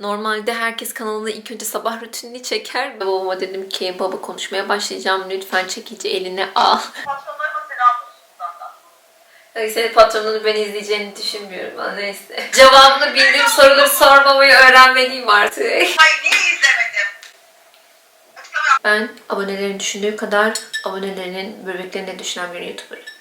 Normalde herkes kanalında ilk önce sabah rutinini çeker. Babama dedim ki baba konuşmaya başlayacağım. Lütfen çekici eline al. Ay, Senin patronunu ben izleyeceğini düşünmüyorum ama neyse. Cevabını bildiğim soruları sormamayı öğrenmeliyim artık. Hayır niye izlemedim? Ben abonelerin düşündüğü kadar abonelerinin böbreklerine düşünen bir YouTuber'ım.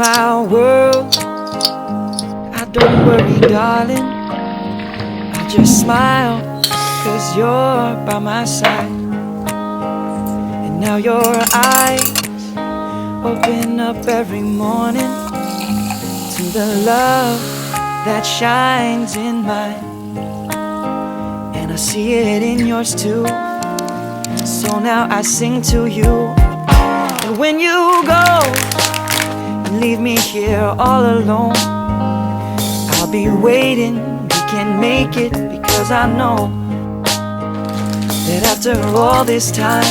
My world, I don't worry, darling. I just smile, cause you're by my side. And now your eyes open up every morning to the love that shines in mine. And I see it in yours too. So now I sing to you. And when you go, leave me here all alone. I'll be waiting, we can make it because I know that after all this time,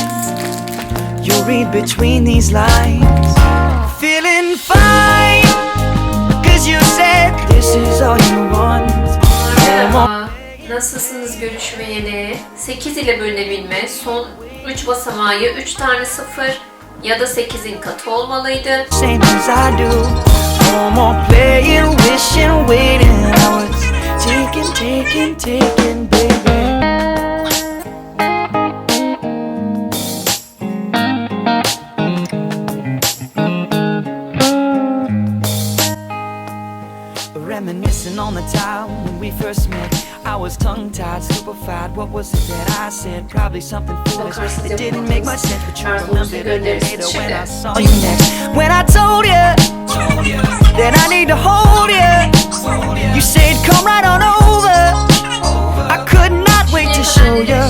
you'll read between these lines. Feeling fine, cause you said this is all you want. Merhaba. Nasılsınız görüşmeyeli? 8 ile bölünebilme son 3 basamağı 3 tane 0 ya da 8'in katı olmalıydı. Reminiscing on the time when we first met. I was tongue tied, stupefied. What was it that I said? Probably something foolish. It didn't make much sense, but you remembered it later when I saw you next. When I told you that I need to hold you, you said, Come right on over. I could not wait to show you.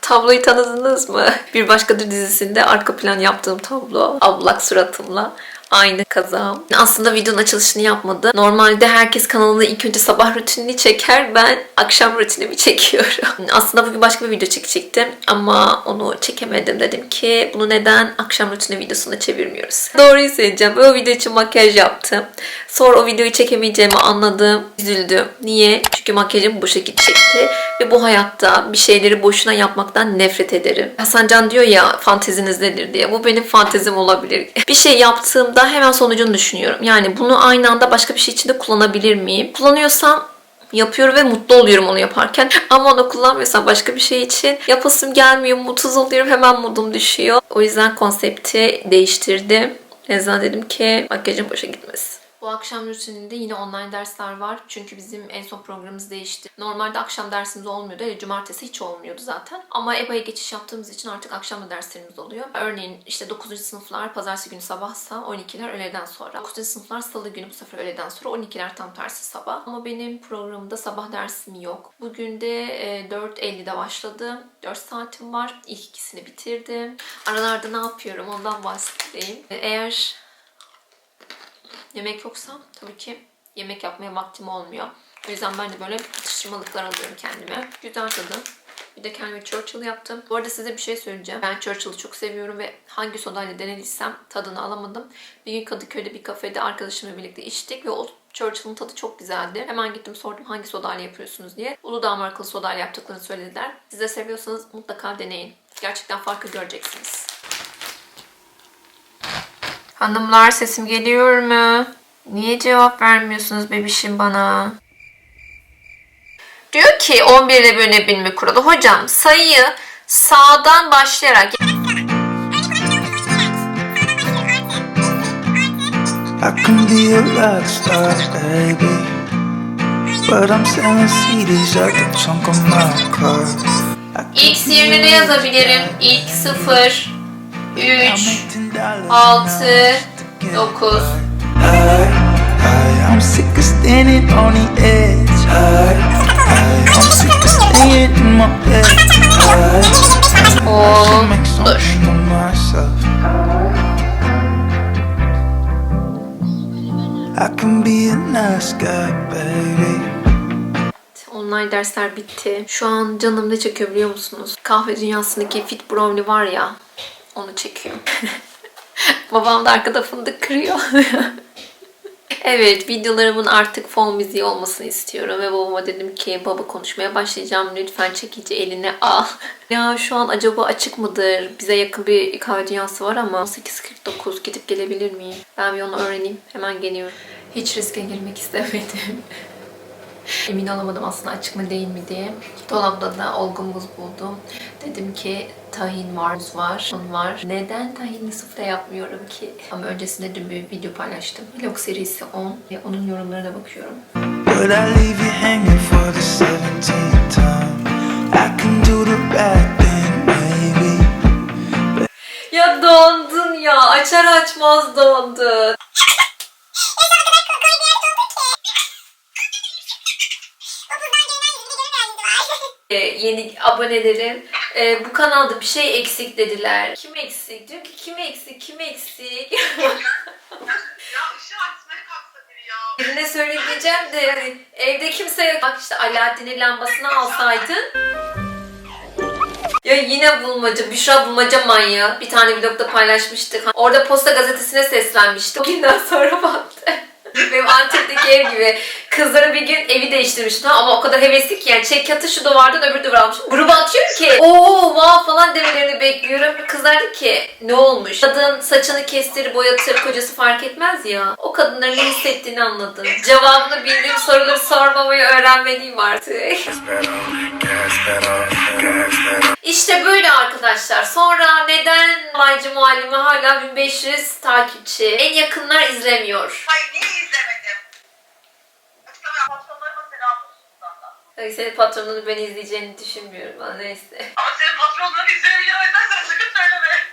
Tabloyu tanıdınız mı? Bir başkadır dizisinde arka plan yaptığım tablo. Ablak suratımla. Aynı kazağım. Aslında videonun açılışını yapmadı. Normalde herkes kanalında ilk önce sabah rutinini çeker. Ben akşam rutinimi çekiyorum. Aslında bugün başka bir video çekecektim. Ama onu çekemedim. Dedim ki bunu neden akşam rutini videosuna çevirmiyoruz. Doğruyu söyleyeceğim. O video için makyaj yaptım. Sonra o videoyu çekemeyeceğimi anladım. Üzüldüm. Niye? Çünkü makyajım boşa gidecekti. Ve bu hayatta bir şeyleri boşuna yapmaktan nefret ederim. Hasan Can diyor ya fanteziniz nedir diye. Bu benim fantezim olabilir. Bir şey yaptığımda hemen sonucunu düşünüyorum. Yani bunu aynı anda başka bir şey için de kullanabilir miyim? Kullanıyorsam yapıyorum ve mutlu oluyorum onu yaparken. Ama onu kullanmıyorsam başka bir şey için yapasım gelmiyor, mutsuz oluyorum, hemen modum düşüyor. O yüzden konsepti değiştirdim. O yüzden dedim ki makyajım boşa gitmesin. Bu akşam rutininde yine online dersler var. Çünkü bizim en son programımız değişti. Normalde akşam dersimiz olmuyordu. Yani cumartesi hiç olmuyordu zaten. Ama EBA'ya geçiş yaptığımız için artık akşam da derslerimiz oluyor. Örneğin işte 9. sınıflar pazartesi günü sabahsa 12'ler öğleden sonra. 9. sınıflar salı günü bu sefer öğleden sonra 12'ler tam tersi sabah. Ama benim programımda sabah dersim yok. Bugün de e, 4.50'de başladı. 4 saatim var. İlk ikisini bitirdim. Aralarda ne yapıyorum ondan bahsedeyim. Eğer yemek yoksa tabii ki yemek yapmaya vaktim olmuyor. O yüzden ben de böyle atıştırmalıklar alıyorum kendime. Güzel tadı. Bir de kendime Churchill yaptım. Bu arada size bir şey söyleyeceğim. Ben Churchill'ı çok seviyorum ve hangi sodayla denediysem tadını alamadım. Bir gün Kadıköy'de bir kafede arkadaşımla birlikte içtik ve o Churchill'ın tadı çok güzeldi. Hemen gittim sordum hangi sodayla yapıyorsunuz diye. Uludağ markalı sodayla yaptıklarını söylediler. Siz de seviyorsanız mutlaka deneyin. Gerçekten farkı göreceksiniz. Hanımlar sesim geliyor mu? Niye cevap vermiyorsunuz bebişim bana? Diyor ki 11 ile bölünebilme kuralı. Hocam sayıyı sağdan başlayarak I can be a rock star, baby. But I'm selling CDs at the trunk of my car. X yerine ne yazabilirim? X 0 3 make $10 6 get 9 high, high. I'm sick of standing on the edge. I'm sick of staying in my bed. Online dersler bitti. Şu an canım ne çekiyor biliyor musunuz? Kahve dünyasındaki Fit Brownie var ya. Onu çekiyorum. Babam da arkada fındık kırıyor. Evet, videolarımın artık fon müziği olmasını istiyorum ve babama dedim ki baba konuşmaya başlayacağım lütfen çekici eline al. ya şu an acaba açık mıdır? Bize yakın bir kahve dünyası var ama 8.49 gidip gelebilir miyim? Ben bir onu öğreneyim. Hemen geliyorum. Hiç riske girmek istemedim. Emin olamadım aslında açık mı değil mi diye. Dolapta da olgun muz buldum. Dedim ki tahin var, muz var, un var. Neden tahinli sufle yapmıyorum ki? Ama öncesinde dün bir video paylaştım. Vlog serisi 10 ve onun yorumlarına bakıyorum. Would I leave you hanging for the seventeenth time? I can do the bad thing, maybe. Ya dondun ya. Açar açmaz dondun. Ee, yeni abonelerim e, bu kanalda bir şey eksik dediler. Kim eksik? Diyor ki kim eksik? Kim eksik? Ya ışığı açmaya kalksa biri ya. Birine söyleyeceğim de hani evde kimse yok. Bak işte Alaaddin'in lambasını alsaydın. Ya yine bulmaca, Büşra bulmaca manyağı. Bir tane vlogda paylaşmıştık. Orada Posta Gazetesi'ne seslenmişti. O günden sonra baktı. Benim Antep'teki ev gibi. Kızları bir gün evi değiştirmiştim ama o kadar hevesli ki yani çek yatı şu duvardan öbür duvara almışım. Gruba atıyorum ki ooo wow falan demelerini bekliyorum. Kızlar dedi ki ne olmuş? Kadın saçını kestir boyatır kocası fark etmez ya. O kadınların ne hissettiğini anladım. Cevabını bildiğim soruları sormamayı öğrenmeliyim artık. İşte böyle arkadaşlar. Sonra neden Laycı Muallime hala 1500 takipçi? En yakınlar izlemiyor. Hayır niye izlemedim? Açıklama yap. Patronlarıma selam olsun buradan da. Ay, Senin patronunu ben izleyeceğini düşünmüyorum ama neyse. Ama senin izliyor ya. O yüzden sen sakın söyleme.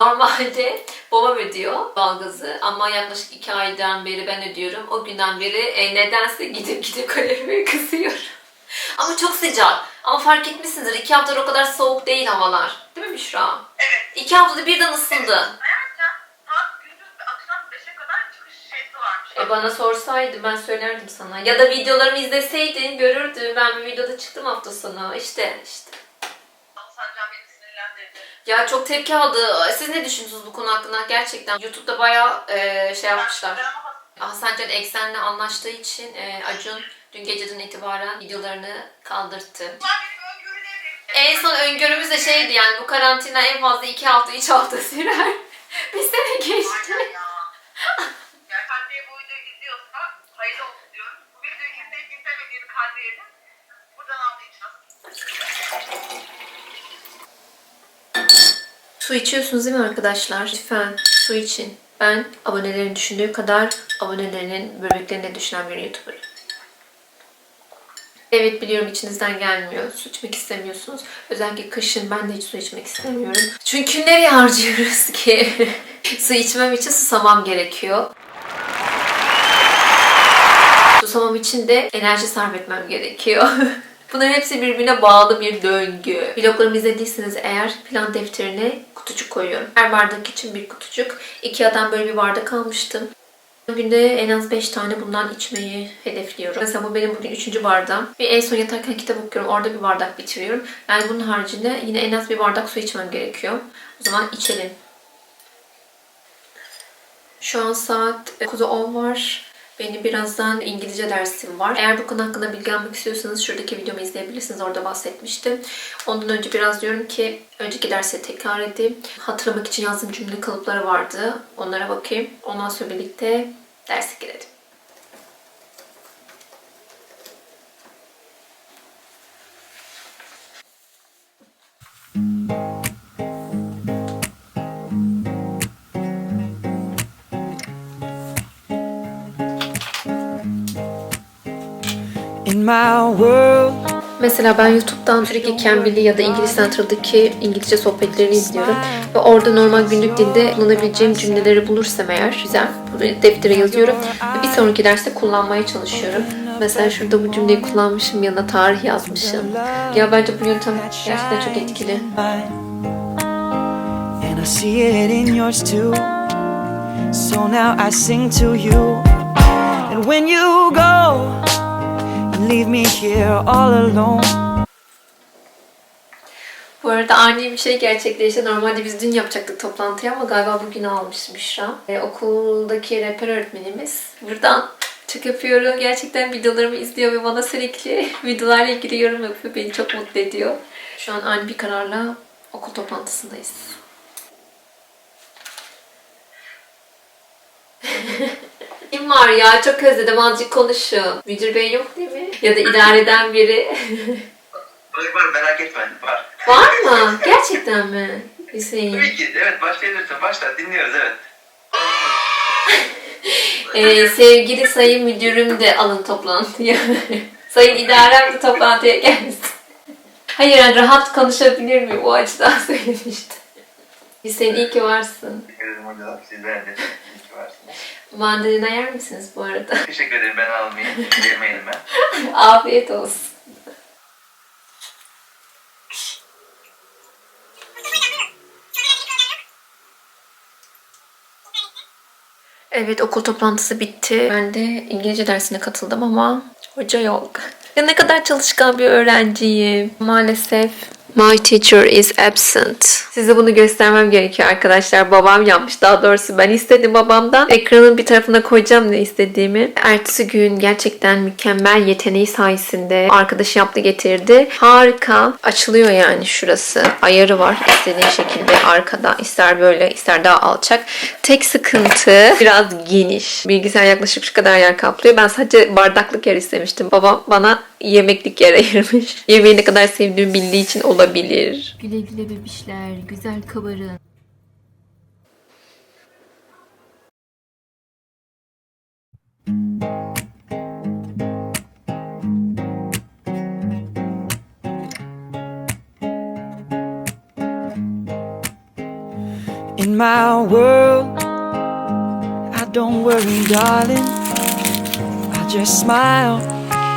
Normalde babam ödüyor doğalgazı ama yaklaşık iki aydan beri ben ödüyorum. O günden beri e, nedense gidip gidip kalorimi kısıyorum. ama çok sıcak. Ama fark etmişsinizdir iki haftadır o kadar soğuk değil havalar. Değil mi Büşra? Evet. İki haftada birden ısındı. E bana sorsaydı ben söylerdim sana. Ya da videolarımı izleseydin görürdün. Ben bir videoda çıktım hafta sonu. İşte işte. Ya çok tepki aldı. Siz ne düşünüyorsunuz bu konu hakkında? Gerçekten YouTube'da bayağı e, şey yapmışlar. Hasan Can Eksen'le anlaştığı için e, Acun dün geceden itibaren videolarını kaldırttı. En son öngörümüz de şeydi yani bu karantina en fazla 2 hafta 3 hafta sürer. bir sene geçti. Aynen ya. Yani Kadriye bu videoyu izliyorsa hayırlı olsun diyorum. Bu videoyu izleyip izlemediğini Kadriye'nin buradan anlayacağız. Su içiyorsunuz değil mi arkadaşlar? Lütfen su için. Ben abonelerin düşündüğü kadar abonelerinin böbreklerine düşünen bir YouTuber'ım. Evet biliyorum içinizden gelmiyor. Su içmek istemiyorsunuz. Özellikle kışın ben de hiç su içmek istemiyorum. Çünkü nereye harcıyoruz ki? su içmem için susamam gerekiyor. Susamam için de enerji sarf etmem gerekiyor. Bunların hepsi birbirine bağlı bir döngü. Vloglarımı izlediyseniz eğer plan defterine kutucuk koyuyorum. Her bardak için bir kutucuk. Ikea'dan böyle bir bardak almıştım. Günde en az 5 tane bundan içmeyi hedefliyorum. Mesela bu benim bugün 3. bardağım. Bir en son yatarken kitap okuyorum. Orada bir bardak bitiriyorum. Yani bunun haricinde yine en az bir bardak su içmem gerekiyor. O zaman içelim. Şu an saat 9'a 10 var. Benim birazdan İngilizce dersim var. Eğer bu konu hakkında bilgi almak istiyorsanız şuradaki videomu izleyebilirsiniz. Orada bahsetmiştim. Ondan önce biraz diyorum ki önceki dersi tekrar edeyim. Hatırlamak için yazdığım cümle kalıpları vardı. Onlara bakayım. Ondan sonra birlikte derse girelim. Mesela ben YouTube'dan sürekli Cambly ya da İngiliz Central'daki İngilizce sohbetlerini izliyorum. Ve orada normal günlük dilde kullanabileceğim cümleleri bulursam eğer güzel. Bunu deftere yazıyorum. Ve bir sonraki derste kullanmaya çalışıyorum. Mesela şurada bu cümleyi kullanmışım yanına tarih yazmışım. Ya bence bu yöntem gerçekten çok etkili. and I see it in yours too. So now I sing to you. And when you go, leave me here all alone. Bu arada ani bir şey gerçekleşti. Normalde biz dün yapacaktık toplantıyı ama galiba bugün almış Büşra. E, okuldaki rehber öğretmenimiz. Buradan çok yapıyorum. Gerçekten videolarımı izliyor ve bana sürekli videolarla ilgili yorum yapıyor. Beni çok mutlu ediyor. Şu an ani bir kararla okul toplantısındayız. Kim var ya? Çok özledim. Azıcık konuşun. Müdür bey yok değil mi? Ya da idare eden biri. Var var merak etme var. Var mı? Gerçekten mi? Hüseyin. Tabii ki evet başlayabilirsin. Başla dinliyoruz evet. Ee, sevgili sayın müdürüm de alın toplantıya. sayın idarem de toplantıya gelsin. Hayır yani rahat konuşabilir miyim? O açıdan söylemiştim. Hüseyin iyi ki varsın. Teşekkür ederim hocam. Sizler de iyi ki varsınız. Mandalina yer misiniz bu arada? Teşekkür ederim ben almayayım. Yemeyelim ben. Afiyet olsun. Evet okul toplantısı bitti. Ben de İngilizce dersine katıldım ama hoca yok. Ya ne kadar çalışkan bir öğrenciyim. Maalesef My teacher is absent. Size bunu göstermem gerekiyor arkadaşlar. Babam yapmış. Daha doğrusu ben istedim babamdan. Ekranın bir tarafına koyacağım ne istediğimi. Ertesi gün gerçekten mükemmel yeteneği sayesinde arkadaşı yaptı getirdi. Harika. Açılıyor yani şurası. Ayarı var. İstediğin şekilde arkada. ister böyle ister daha alçak. Tek sıkıntı biraz geniş. Bilgisayar yaklaşık şu kadar yer kaplıyor. Ben sadece bardaklık yer istemiştim. Babam bana yemeklik yer ayırmış. Yemeği ne kadar sevdiğimi bildiği için olabilir. Güle güle bebişler. Güzel kabarın. In my world, I don't worry, darling. I just smile,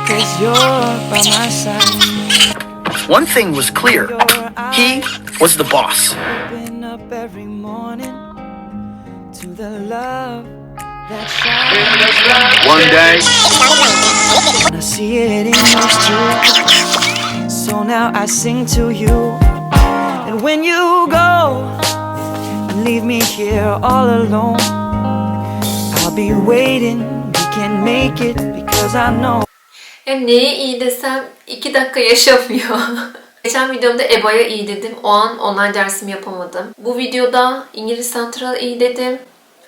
cause you're by my side. One thing was clear he was the boss. Open up every morning to the love that shines. One day, I see it in. So now I sing to you. And when you go and leave me here all alone, I'll be waiting. We can make it because I know. Ya neye iyi desem iki dakika yaşamıyor. Geçen videomda EBA'ya iyi dedim. O an online dersimi yapamadım. Bu videoda İngiliz Central'a iyi dedim.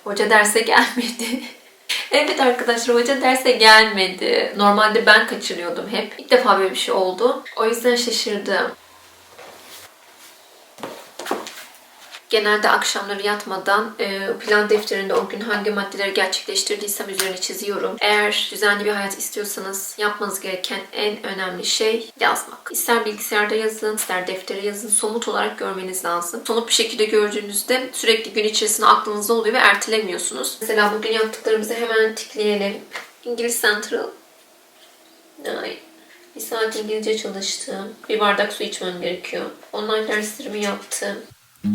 Hoca derse gelmedi. evet arkadaşlar hoca derse gelmedi. Normalde ben kaçırıyordum hep. İlk defa böyle bir şey oldu. O yüzden şaşırdım. Genelde akşamları yatmadan e, plan defterinde o gün hangi maddeleri gerçekleştirdiysem üzerine çiziyorum. Eğer düzenli bir hayat istiyorsanız yapmanız gereken en önemli şey yazmak. İster bilgisayarda yazın, ister deftere yazın. Somut olarak görmeniz lazım. Somut bir şekilde gördüğünüzde sürekli gün içerisinde aklınızda oluyor ve ertelemiyorsunuz. Mesela bugün yaptıklarımızı hemen tikleyelim. İngiliz Central. Ay. Bir saat İngilizce çalıştım. Bir bardak su içmem gerekiyor. Online derslerimi yaptım. In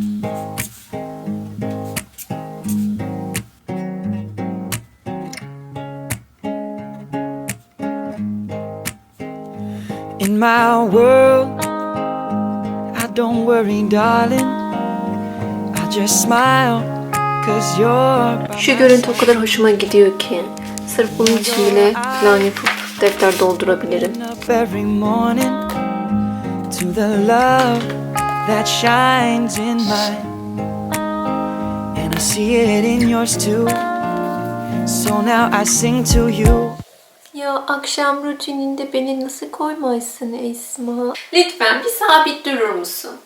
my world, I don't worry, darling. I just smile, cause you're by Şu görüntü o kadar hoşuma gidiyor ki. Sırf bunun için bile plan yapıp defter doldurabilirim. up every morning to the love that shines in mine. And I see it in yours too. So now I sing to you. Ya akşam rutininde beni nasıl koymazsın Esma? Lütfen bir sabit durur musun?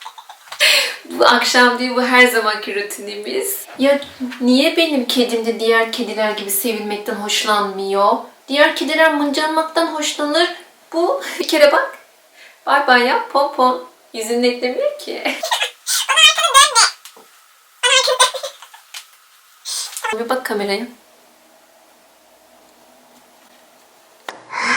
bu akşam değil bu her zamanki rutinimiz. Ya niye benim kedim de diğer kediler gibi sevilmekten hoşlanmıyor? Diğer kediler mıncanmaktan hoşlanır. Bu bir kere bak. Bay bay yap pompon. Yüzünü eklemiyor ki. bir bak kameraya.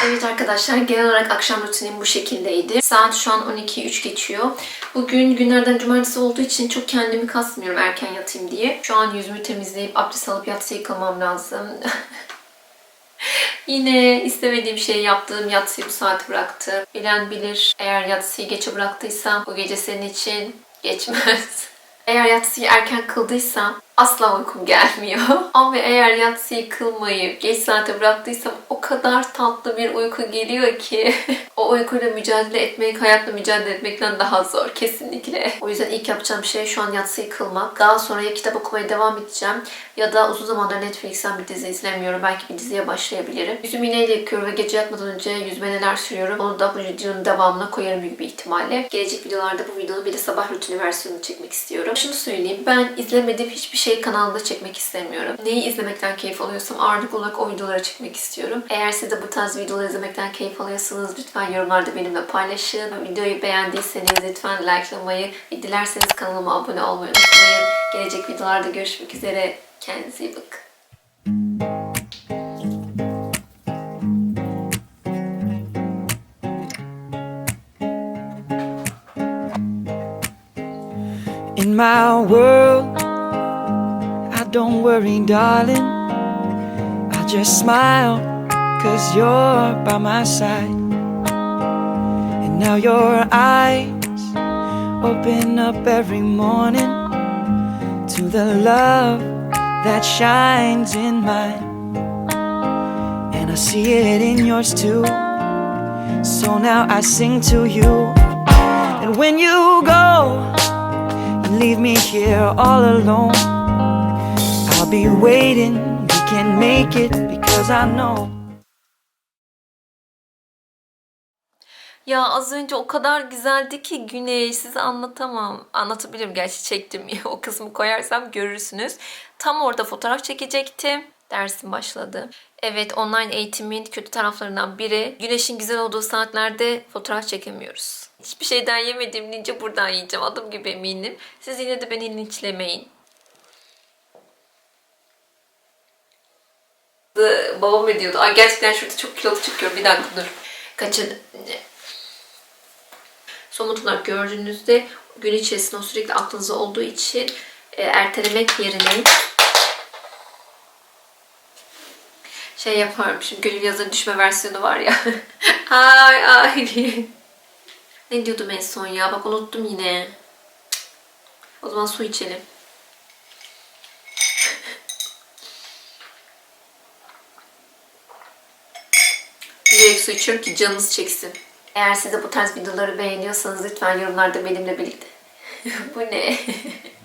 Evet arkadaşlar genel olarak akşam rutinim bu şekildeydi. Saat şu an 12.03 geçiyor. Bugün günlerden cumartesi olduğu için çok kendimi kasmıyorum erken yatayım diye. Şu an yüzümü temizleyip abdest alıp yatsı yıkamam lazım. Yine istemediğim şeyi yaptığım yatsıyı bu saate bıraktım. Bilen bilir. Eğer yatsıyı geçe bıraktıysam bu gece senin için geçmez. Eğer yatsıyı erken kıldıysam asla uykum gelmiyor. Ama eğer yatsıyı kılmayı geç saate bıraktıysam o kadar tatlı bir uyku geliyor ki o uykuyla mücadele etmek hayatla mücadele etmekten daha zor kesinlikle. O yüzden ilk yapacağım şey şu an yatsıyı kılmak. Daha sonra ya kitap okumaya devam edeceğim ya da uzun zamandır Netflix'ten bir dizi izlemiyorum. Belki bir diziye başlayabilirim. Yüzümü iğneyle yıkıyorum ve gece yatmadan önce yüzüme neler sürüyorum. Onu da bu videonun devamına koyarım büyük bir ihtimalle. Gelecek videolarda bu videonun bir de sabah rutini versiyonunu çekmek istiyorum. Şunu söyleyeyim. Ben izlemediğim hiçbir şey kanalda çekmek istemiyorum. Neyi izlemekten keyif alıyorsam ağırlık olarak o videoları çekmek istiyorum. Eğer siz de bu tarz videoları izlemekten keyif alıyorsanız lütfen yorumlarda benimle paylaşın. Videoyu beğendiyseniz lütfen likelamayı ve dilerseniz kanalıma abone olmayı unutmayın. Gelecek videolarda görüşmek üzere. Kendinize iyi bakın. In my world, don't worry, darling. I just smile, cause you're by my side. And now your eyes open up every morning to the love that shines in mine. And I see it in yours too. So now I sing to you. And when you go, and leave me here all alone. Be waiting, we can make it because I know. Ya az önce o kadar güzeldi ki güneş size anlatamam. Anlatabilirim gerçi çektim o kısmı koyarsam görürsünüz. Tam orada fotoğraf çekecektim. Dersim başladı. Evet online eğitimin kötü taraflarından biri güneşin güzel olduğu saatlerde fotoğraf çekemiyoruz. Hiçbir şeyden yemediğim lince buradan yiyeceğim. Adım gibi eminim. Siz yine de beni linçlemeyin. Babam ediyordu. Ay gerçekten şurada çok kilolu çıkıyor. Bir dakika dur. Kaçın. Somut olarak gördüğünüzde gün içerisinde o sürekli aklınızda olduğu için e, ertelemek yerine şey yaparım. Şimdi Gönül Yazar'ın düşme versiyonu var ya. ay ay diye. Ne diyordum en son ya? Bak unuttum yine. O zaman su içelim. Bilerek su içiyorum ki canınız çeksin. Eğer siz de bu tarz videoları beğeniyorsanız lütfen yorumlarda benimle birlikte. bu ne?